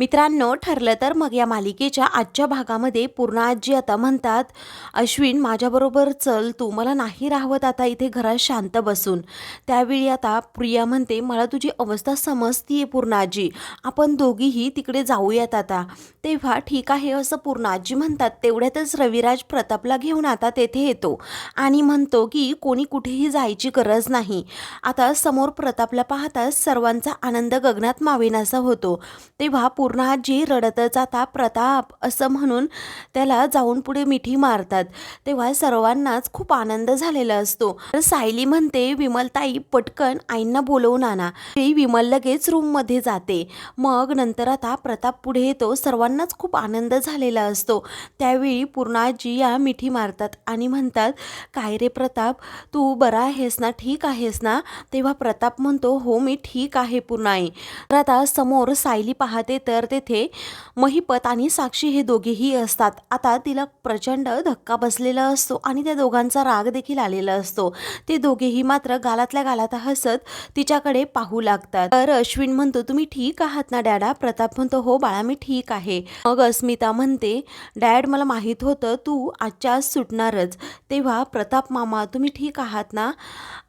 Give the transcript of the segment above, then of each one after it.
मित्रांनो ठरलं तर मग या मालिकेच्या आजच्या भागामध्ये पूर्ण आजी आता म्हणतात अश्विन माझ्याबरोबर चल तू मला नाही राहवत आता इथे घरात शांत बसून. त्यावेळी आता प्रिया म्हणते मला तुझी अवस्था समजतीये पूर्ण आजी आपण दोघीही तिकडे जाऊयात आता. तेव्हा ठीक आहे असं पूर्ण आजी म्हणतात. तेवढ्यातच रविराज प्रतापला घेऊन आता तेथे येतो आणि म्हणतो की कोणी कुठेही जायची गरज नाही. आता समोर प्रतापला पाहताच सर्वांचा आनंद गगनात मावेनासा होतो. तेव्हा पूर्ण पूर्णाजी रडतच आता प्रताप असं म्हणून त्याला जाऊन पुढे मिठी मारतात. तेव्हा सर्वांनाच खूप आनंद झालेला असतो. तर सायली म्हणते विमलताई पटकन आईंना बोलवून आणा ती विमल लगेच रूममध्ये जाते. मग नंतर आता प्रताप पुढे येतो. सर्वांनाच खूप आनंद झालेला असतो. त्यावेळी पूर्णाजी या मिठी मारतात आणि म्हणतात काय रे प्रताप? तू बरा आहेस ना? ठीक आहेस ना? तेव्हा प्रताप म्हणतो हो मी ठीक आहे पूर्ण आई तर आता समोर सायली पाहते तर तेथे महिपत आणि साक्षी हे दोघेही असतात. आता तिला प्रचंड धक्का बसलेला असतो आणि त्या दोघांचा राग देखील आलेला असतो. ते दोघेही मात्र गालातल्या गालात हसत तिच्याकडे पाहू लागतात. तर अश्विन म्हणतो तुम्ही ठीक आहात ना डॅडा? प्रताप म्हणतो हो बाळा मी ठीक आहे. मग अस्मिता म्हणते डॅड मला माहीत होतं तू आजच्या आज सुटणारच. तेव्हा प्रताप मामा तुम्ही ठीक आहात ना?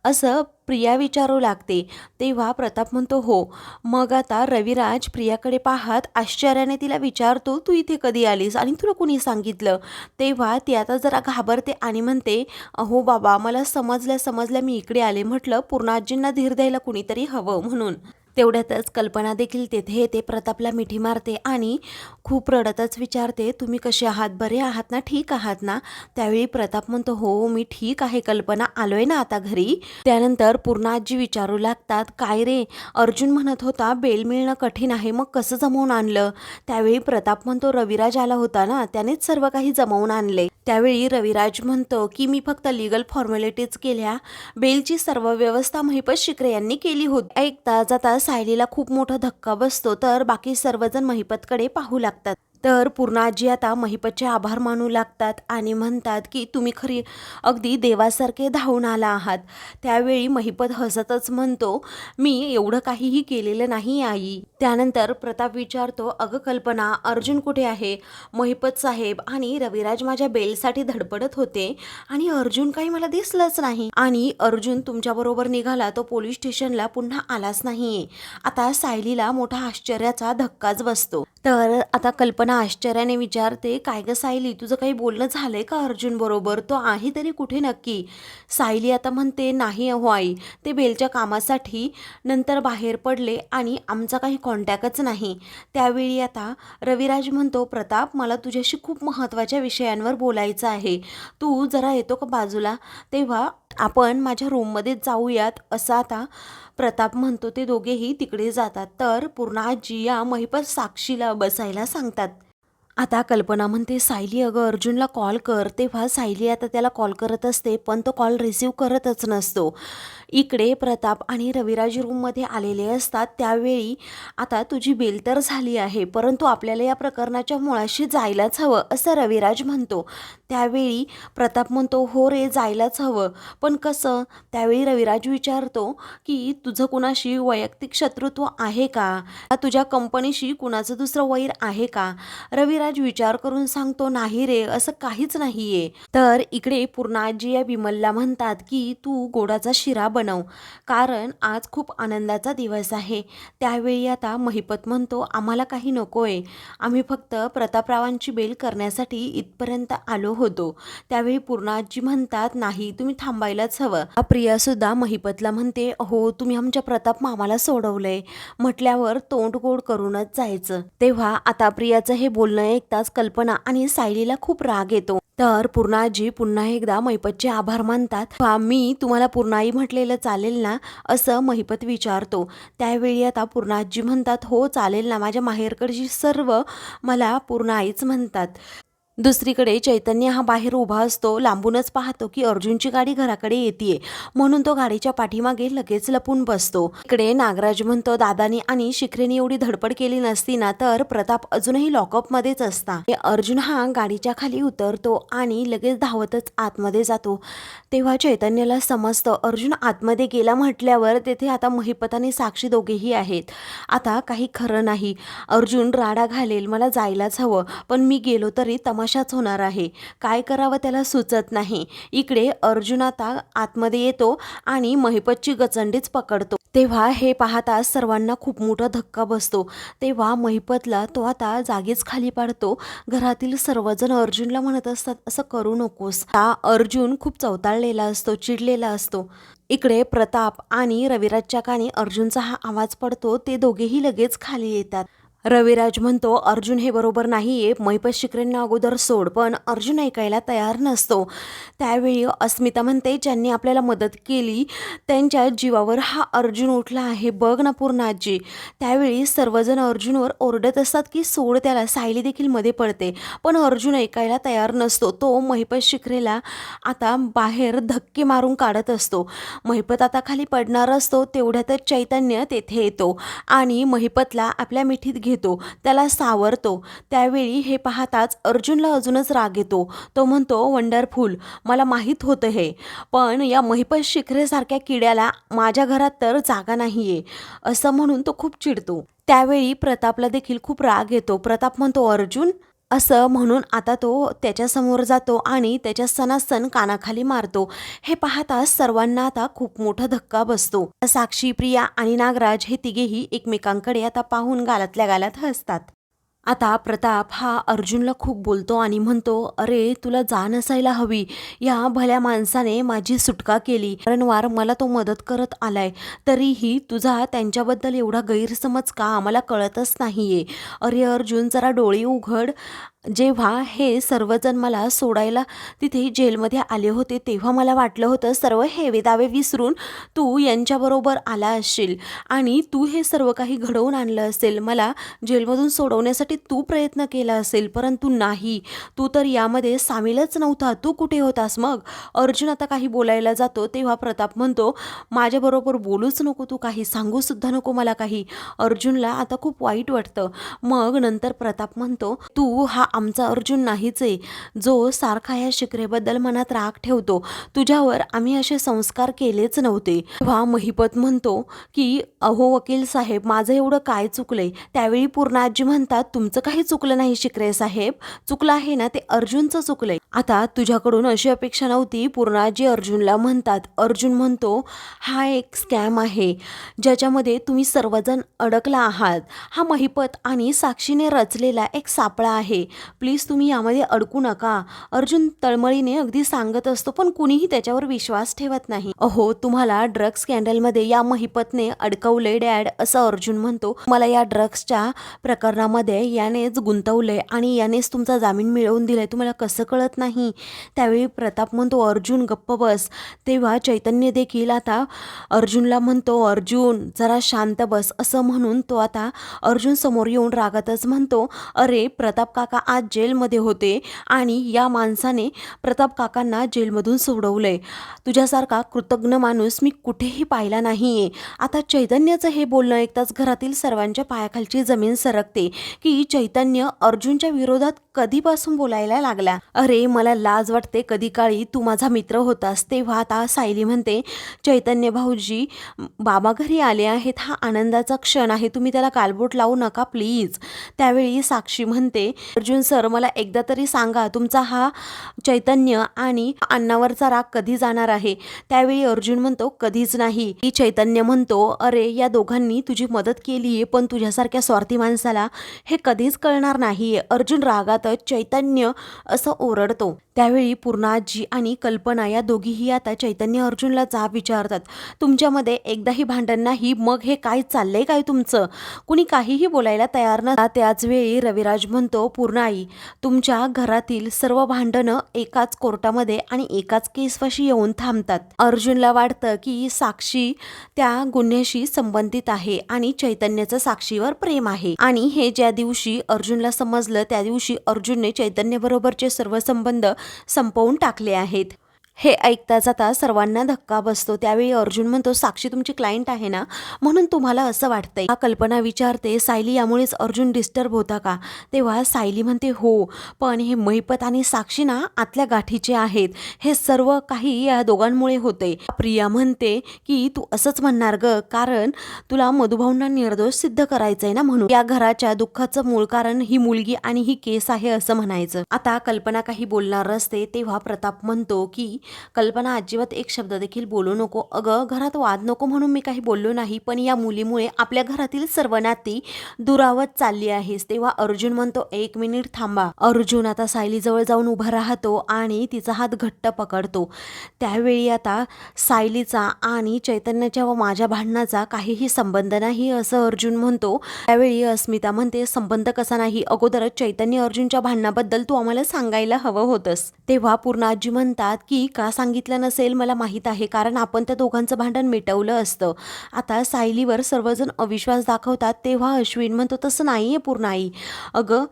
असं प्रिया विचारू लागते. तेव्हा प्रताप म्हणतो हो. मग आता रविराज प्रियाकडे पाहत आश्चर्याने तिला विचारतो तू इथे कधी आलीस आणि तुला कुणी सांगितलं? तेव्हा ती आता जरा घाबरते आणि म्हणते अहो बाबा मला समजल्या समजल्या मी इकडे आले. म्हटलं पूर्णाजींना धीर द्यायला कुणीतरी हवं म्हणून. तेवढ्यातच कल्पना देखील तेथे येते. प्रतापला मिठी मारते आणि खूप रडतच विचारते तुम्ही कसे आहात? बरे आहात ना? ठीक आहात ना? त्यावेळी प्रताप म्हणतो हो मी ठीक आहे. कल्पना आलोय ना आता घरी? त्यानंतर पूर्ण आजी विचारू लागतात काय रे? अर्जुन म्हणत होता बेल मिळणं कठीण आहे मग कसं जमवून आणलं? त्यावेळी प्रताप म्हणतो रविराज आला होता ना त्यानेच सर्व काही जमवून आणले. त्यावेळी रविराज म्हणतो की मी फक्त लिगल फॉर्मॅलिटीज केल्या. बेलची सर्व व्यवस्था महिपत शिकरे यांनी केली होती. ऐकता जाता सायलीला खूप मोठा धक्का बसतो तर बाकी सर्वजण महिपतकडे पाहू लागतात. तर पूर्ण आजी आता महिपतचे आभार मानू लागतात आणि म्हणतात की तुम्ही खरी अगदी देवासारखे धावून आला आहात. त्यावेळी महिपत हसतच म्हणतो मी एवढं काहीही केलेलं नाही आई. त्यानंतर प्रताप विचारतो अगं कल्पना अर्जुन कुठे आहे? महिपत साहेब आणि रविराज माझ्या बेलसाठी धडपडत होते आणि अर्जुन काही मला दिसलंच नाही. आणि अर्जुन तुमच्याबरोबर निघाला तो पोलीस स्टेशनला पुन्हा आलाच नाहीये. आता सायलीला मोठा आश्चर्याचा धक्काच बसतो. तर आता कल्पना आश्चर्याने विचारते काय ग सायली तुझं काही बोलणं झालंय का अर्जुन बरोबर? तो आहे तरी कुठे नक्की? सायली आता म्हणते नाही अहो आई ते बेलच्या कामासाठी नंतर बाहेर पडले आणि आमचा काही कॉन्टॅक्टच नाही. त्यावेळी आता रविराज म्हणतो प्रताप मला तुझ्याशी खूप महत्त्वाच्या विषयांवर बोलायचं आहे. तू जरा येतो का बाजूला? तेव्हा आपण माझ्या रूममध्ये जाऊयात असं आता प्रताप म्हणतो. ते दोघेही तिकडे जातात. तर पूर्ण आजी या महिपत साक्षीला बसायला सांगतात. आता कल्पना म्हणते सायली अगं अर्जुनला कॉल कर. तेव्हा सायली आता त्याला कॉल करत असते पण तो कॉल रिसीव करतच नसतो. इकडे प्रताप आणि रविराज रूममध्ये आलेले असतात. त्यावेळी आता तुझी बेल तर झाली आहे परंतु आपल्याला या प्रकरणाच्या मुळाशी जायलाच हवं असं रविराज म्हणतो. त्यावेळी प्रताप म्हणतो हो रे जायलाच हवं. पण कसं? त्यावेळी रविराज विचारतो की तुझं कुणाशी वैयक्तिक शत्रुत्व आहे का? तुझ्या कंपनीशी कुणाचं दुसरं वैर आहे का? रविराज विचार करून सांगतो नाही रे असं काहीच नाहीये. तर इकडे पूर्णाजी या विमलला म्हणतात की तू गोडाचा शिरा बनव कारण आज खूप आनंदाचा दिवस आहे. त्यावेळी आता महिपत म्हणतो आम्हाला काही नकोय. आम्ही फक्त प्रतापरावांची बेल करण्यासाठी इथपर्यंत आलो होतो. त्यावेळी पूर्णाजी म्हणतात नाही तुम्ही थांबायलाच हवं. प्रिया सुद्धा महिपतला म्हणते हो तुम्ही आमच्या प्रताप मामाला सोडवलंय. म्हटल्यावर तोंड गोड करूनच जायचं. तेव्हा आता प्रियाचं हे बोलणं ऐकताच कल्पना आणि सायलीला खूप राग येतो. तर पूर्णाजी पुन्हा एकदा महिपतचे आभार मानतात. मी तुम्हाला पूर्णाई म्हटलेलं चालेल ना असं महिपत विचारतो. त्यावेळी आता पूर्णाजी म्हणतात हो चालेल ना माझ्या माहेरकडची सर्व मला पूर्णाईच म्हणतात. दुसरीकडे चैतन्य हा बाहेर उभा असतो लांबूनच पाहतो की अर्जुनची गाडी घराकडे येते म्हणून तो गाडीच्या पाठीमागे लगेच लपून बसतो. इकडे नागराज म्हणतो दादानी आणि शिखरेने एवढी धडपड केली नसती ना तर प्रताप अजूनही लॉकअपमध्येच असता. हे अर्जुन हा गाडीच्या खाली उतरतो आणि लगेच धावतच आतमध्ये जातो. तेव्हा चैतन्याला समजतं अर्जुन आतमध्ये गेला म्हटल्यावर तेथे आता महिपत आणि साक्षी दोघेही आहेत. आता काही खरं नाही. अर्जुन राडा घालेल मला जायलाच हवं. पण मी गेलो तरी तमा तमाशाच होणार आहे. काय करावं त्याला सुचत नाही. इकडे अर्जुन आता आतमध्ये येतो आणि महिपतची गचंडीच पकडतो. तेव्हा हे पाहता सर्वांना खूप मोठा धक्का बसतो. तेव्हा महिपतला तो आता जागीच खाली पाडतो. घरातील सर्वजण अर्जुनला म्हणत असतात असं करू नकोस. हा अर्जुन खूप चवताळलेला असतो चिडलेला असतो. इकडे प्रताप आणि रविराजच्या कानी अर्जुनचा हा आवाज पडतो. ते दोघेही लगेच खाली येतात. रविराज म्हणतो अर्जुन हे बरोबर नाहीये. मैपत शिकरेंना अगोदर सोड पण अर्जुन ऐकायला तयार नसतो. त्यावेळी अस्मिता म्हणते ज्यांनी आपल्याला मदत केली त्यांच्या जीवावर हा अर्जुन उठला आहे. बघ ना पूर्ण आजी त्यावेळी सर्वजण अर्जुनवर ओरडत असतात की सोड त्याला सायली देखील मध्ये पडते. पण अर्जुन ऐकायला तयार नसतो. तो महिपत शिखरेला आता बाहेर धक्के मारून काढत असतो. महिपत आता खाली पडणार असतो तेवढ्यातच चैतन्य तेथे येतो आणि महिपतला आपल्या मिठीत घेतो त्याला सावरतो. त्यावेळी हे पाहताच अर्जुनला अजूनच राग येतो. तो म्हणतो वंडरफुल मला माहीत होतं हे. पण या महिपत शिखरेसारख्या किड्याला माझ्या घरात तर जागा नाहीये. असं म्हणून तो खूप चिडतो. त्यावेळी प्रतापला देखील खूप राग येतो. प्रताप म्हणतो अर्जुन असं म्हणून आता तो त्याच्यासमोर जातो आणि त्याच्या सणासण कानाखाली मारतो. हे पाहता सर्वांना आता खूप मोठा धक्का बसतो. साक्षी प्रिया आणि नागराज हे तिघेही एकमेकांकडे आता पाहून गालातल्या गालात हसतात. आता प्रताप हा अर्जुनला खूप बोलतो आणि म्हणतो अरे तुला जाण असायला हवी. या भल्या माणसाने माझी सुटका केली. वारंवार मला तो मदत करत आलाय. तरीही तुझा त्यांच्याबद्दल एवढा गैरसमज का? आम्हाला कळतच नाहीये. अरे अर्जुन जरा डोळे उघड. जेव्हा हे सर्वजण मला सोडायला तिथे जेलमध्ये आले होते तेव्हा मला वाटलं होतं सर्व हेवे दावे विसरून तू यांच्याबरोबर आला असशील आणि तू हे सर्व काही घडवून आणलं असेल. मला जेलमधून सोडवण्यासाठी तू प्रयत्न केला असेल परंतु नाही. तू तर यामध्ये सामीलच नव्हता. तू कुठे होतास मग अर्जुन आता काही बोलायला जातो तेव्हा प्रताप म्हणतो माझ्याबरोबर बोलूच नको तू काही सांगूसुद्धा नको मला काही अर्जुनला आता खूप वाईट वाटतं. मग नंतर प्रताप म्हणतो तू हा आमचा अर्जुन नाहीच आहे. जो सारखा या शिकरेबद्दल मनात राग ठेवतो. तुझ्यावर आम्ही असे संस्कार केलेच नव्हते. तेव्हा महिपत म्हणतो की अहो वकील साहेब माझं एवढं काय चुकलंय? त्यावेळी पूर्णाजी म्हणतात तुमचं काही चुकलं नाही शिकरे साहेब. चुकलं आहे ना ते अर्जुनचं चुकलंय. आता तुझ्याकडून अशी अपेक्षा नव्हती. पूर्णाजी अर्जुनला म्हणतात. अर्जुन म्हणतो हा एक स्कॅम आहे. ज्याच्यामध्ये तुम्ही सर्वजण अडकला आहात. हा महिपत आणि साक्षीने रचलेला एक सापळा आहे. प्लीज तुम्ही यामध्ये अडकू नका. अर्जुन तळमळीने अगदी सांगत असतो पण कुणीही त्याच्यावर विश्वास ठेवत नाही. अहो तुम्हाला ड्रग्ज स्कॅन्डलमध्ये या महिपतने अडकवले डॅड असं अर्जुन म्हणतो. मला या ड्रग्सच्या प्रकरणामध्ये यानेच गुंतवलंय आणि यानेच तुमचा जामीन मिळवून दिलाय. तुम्हाला कसं कळत नाही? त्यावेळी प्रताप म्हणतो अर्जुन गप्प बस. तेव्हा चैतन्य देखील आता अर्जुनला म्हणतो अर्जुन जरा शांत बस. असं म्हणून तो आता अर्जुन समोर येऊन रागातच म्हणतो अरे प्रताप काका आज जेलमध्ये होते आणि या माणसाने प्रताप काकांना जेलमधून सोडवलंय. तुझ्यासारखा कृतज्ञ माणूस मी कुठेही पाहिला नाहीये. आता चैतन्याचं हे बोलणं ऐकताच घरातील सर्वांच्या पायाखालची जमीन सरकते की चैतन्य अर्जुनच्या विरोधात कधीपासून बोलायला लागला? अरे मला लाज वाटते. कधी काळी तू माझा मित्र होतास. तेव्हा आता सायली म्हणते चैतन्य भाऊजी बाबा घरी आले आहेत. हा आनंदाचा क्षण आहे. तुम्ही त्याला कालबोट लावू नका प्लीज. त्यावेळी साक्षी म्हणते अर्जुन सर मला एकदा तरी सांगा तुमचा हा चैतन्य आणि अण्णावरचा राग कधी जाणार आहे? त्यावेळी अर्जुन म्हणतो कधीच नाही. की चैतन्य म्हणतो अरे या दोघांनी तुझी मदत केली आहे पण तुझ्यासारख्या स्वार्थी माणसाला हे कधीच कळणार नाही अर्जुन रागात रागातच चैतन्य असं ओरडतो. त्यावेळी पूर्णाजी आणि कल्पना या दोघीही आता चैतन्य अर्जुनला जाब विचारतात. तुमच्यामध्ये एकदाही भांडण नाही मग हे काय चाललंय काय तुमचं? कुणी काहीही बोलायला तयार न त्याचवेळी रविराज म्हणतो पूर्णाई तुमच्या घरातील सर्व भांडणं एकाच कोर्टामध्ये आणि एकाच केसपाशी येऊन थांबतात. अर्जुनला वाटतं की साक्षी त्या गुन्ह्याशी संबंधित आहे आणि चैतन्याचं साक्षीवर प्रेम आहे. आणि हे ज्या दिवशी अर्जुनला समजलं त्या दिवशी अर्जुनने चैतन्याबरोबरचे सर्व संबंध संपवून टाकले आहेत. हे ऐकता जाता सर्वांना धक्का बसतो. त्यावेळी अर्जुन म्हणतो साक्षी तुमची क्लायंट आहे ना? म्हणून तुम्हाला असं वाटतंय. हा कल्पना विचारते सायली यामुळेच अर्जुन डिस्टर्ब होता का? तेव्हा सायली म्हणते हो पण हे महिपत आणि साक्षी ना आतल्या गाठीचे आहेत. हे सर्व काही या दोघांमुळे होते प्रिया म्हणते की तू असंच म्हणणार ग कारण तुला मधुभाऊंना निर्दोष सिद्ध करायचंय ना म्हणून. या घराच्या दुःखाचं मूळ कारण ही मुलगी आणि ही केस आहे असं म्हणायचं. आता कल्पना काही बोलणार असते तेव्हा प्रताप म्हणतो की कल्पना अजिबात एक शब्द देखील बोलू नको. अगं घरात वाद नको म्हणून मी काही बोललो नाही पण या मुलीमुळे आपल्या घरातील सर्व नाती दुरावत चालली आहेस. तेव्हा अर्जुन म्हणतो एक मिनिट थांबा. अर्जुन आता सायलीजवळ जाऊन उभा राहतो आणि तिचा हात घट्ट पकडतो. त्यावेळी आता सायलीचा आणि चैतन्याच्या व माझ्या भांडणाचा काहीही संबंध नाही असं अर्जुन म्हणतो. त्यावेळी अस्मिता म्हणते संबंध कसा नाही? अगोदरच चैतन्य अर्जुनच्या भांडणाबद्दल तू आम्हाला सांगायला हवं होतंस. तेव्हा पूर्ण आजी म्हणतात की का सांगितलं नसेल मला माहीत आहे कारण आपण त्या दोघांचं भांडण मिटवलं असतं. आता सायलीवर सर्वजण अविश्वास दाखवतात तेव्हा अश्विन म्हणतो तसं नाही आहे पूर्ण आई. अगं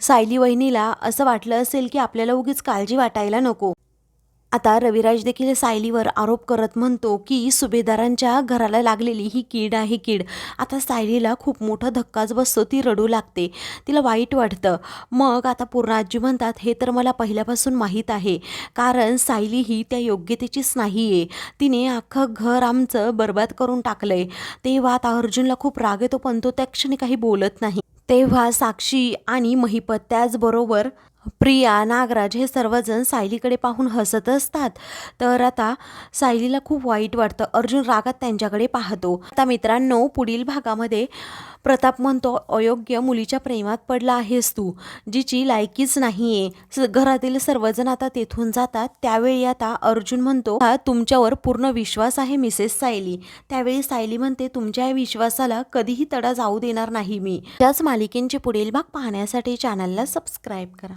सायली वहिनीला असं वाटलं असेल की आपल्याला उगीच काळजी वाटायला नको. आता रविराज देखील सायलीवर आरोप करत म्हणतो की सुभेदारांच्या घराला लागलेली ही कीड आहे कीड. आता सायलीला खूप मोठा धक्काच बसतो ती रडू लागते. तिला वाईट वाटतं. मग आता पूर्णाजी म्हणतात हे तर मला पहिल्यापासून माहीत आहे. कारण सायली ही त्या योग्यतेचीच नाही आहे तिने अख्खं घर आमचं बर्बाद करून टाकलंय. तेव्हा आता अर्जुनला खूप राग येतो पण तो त्या क्षणी काही बोलत नाही. तेव्हा साक्षी आणि महिपत त्याचबरोबर प्रिया नागराज हे सर्वजण सायलीकडे पाहून हसत असतात. तर आता सायलीला खूप वाईट वाटतं. अर्जुन रागात त्यांच्याकडे पाहतो. आता मित्रांनो पुढील भागामध्ये प्रताप म्हणतो अयोग्य मुलीच्या प्रेमात पडला आहेस तू जिची लायकीच नाही आहे घरातील सर्वजण आता तेथून जातात. त्यावेळी आता अर्जुन म्हणतो "हा तुमच्यावर पूर्ण विश्वास आहे मिसेस सायली. त्यावेळी सायली म्हणते तुमच्या या विश्वासाला कधीही तडा जाऊ देणार नाही मी. त्याच मालिकेंचे पुढील भाग पाहण्यासाठी चॅनलला सबस्क्राईब करा.